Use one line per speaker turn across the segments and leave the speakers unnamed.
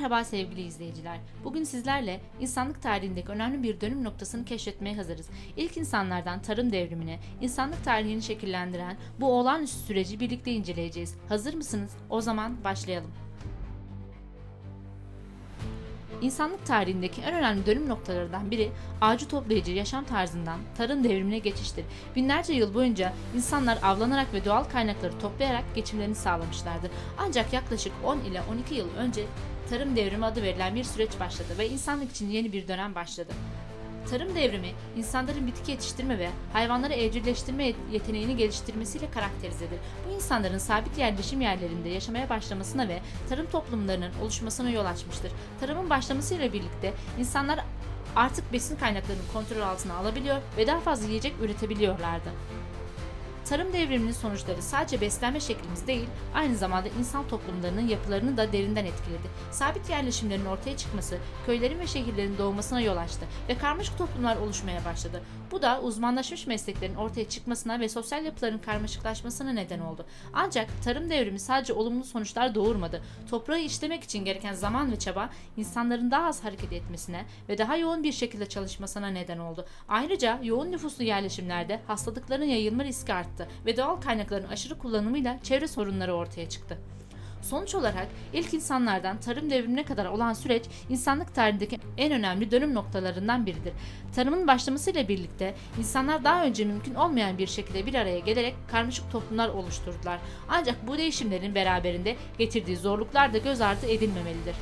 Merhaba sevgili izleyiciler. Bugün sizlerle insanlık tarihindeki önemli bir dönüm noktasını keşfetmeye hazırız. İlk insanlardan tarım devrimine, insanlık tarihini şekillendiren bu olağanüstü süreci birlikte inceleyeceğiz. Hazır mısınız? O zaman başlayalım. İnsanlık tarihindeki en önemli dönüm noktalarından biri avcı toplayıcı yaşam tarzından tarım devrimine geçiştir. Binlerce yıl boyunca insanlar avlanarak ve doğal kaynakları toplayarak geçimlerini sağlamışlardır. Ancak yaklaşık 10 ile 12 yıl önce tarım devrimi adı verilen bir süreç başladı ve insanlık için yeni bir dönem başladı. Tarım devrimi, insanların bitki yetiştirme ve hayvanları evcilleştirme yeteneğini geliştirmesiyle karakterizedir. Bu insanların sabit yerleşim yerlerinde yaşamaya başlamasına ve tarım toplumlarının oluşmasına yol açmıştır. Tarımın başlamasıyla birlikte insanlar artık besin kaynaklarını kontrol altına alabiliyor ve daha fazla yiyecek üretebiliyorlardı. Tarım devriminin sonuçları sadece beslenme şeklimiz değil, aynı zamanda insan toplumlarının yapılarını da derinden etkiledi. Sabit yerleşimlerin ortaya çıkması, köylerin ve şehirlerin doğmasına yol açtı ve karmaşık toplumlar oluşmaya başladı. Bu da uzmanlaşmış mesleklerin ortaya çıkmasına ve sosyal yapıların karmaşıklaşmasına neden oldu. Ancak tarım devrimi sadece olumlu sonuçlar doğurmadı. Toprağı işlemek için gereken zaman ve çaba insanların daha az hareket etmesine ve daha yoğun bir şekilde çalışmasına neden oldu. Ayrıca yoğun nüfuslu yerleşimlerde hastalıkların yayılma riski arttı ve doğal kaynakların aşırı kullanımıyla çevre sorunları ortaya çıktı. Sonuç olarak ilk insanlardan tarım devrimine kadar olan süreç insanlık tarihindeki en önemli dönüm noktalarından biridir. Tarımın başlamasıyla birlikte insanlar daha önce mümkün olmayan bir şekilde bir araya gelerek karmaşık toplumlar oluşturdular. Ancak bu değişimlerin beraberinde getirdiği zorluklar da göz ardı edilmemelidir.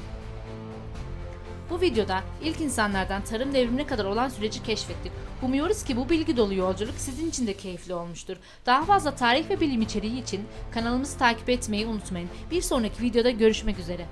Bu videoda ilk insanlardan tarım devrimine kadar olan süreci keşfettik. Umuyoruz ki bu bilgi dolu yolculuk sizin için de keyifli olmuştur. Daha fazla tarih ve bilim içeriği için kanalımızı takip etmeyi unutmayın. Bir sonraki videoda görüşmek üzere.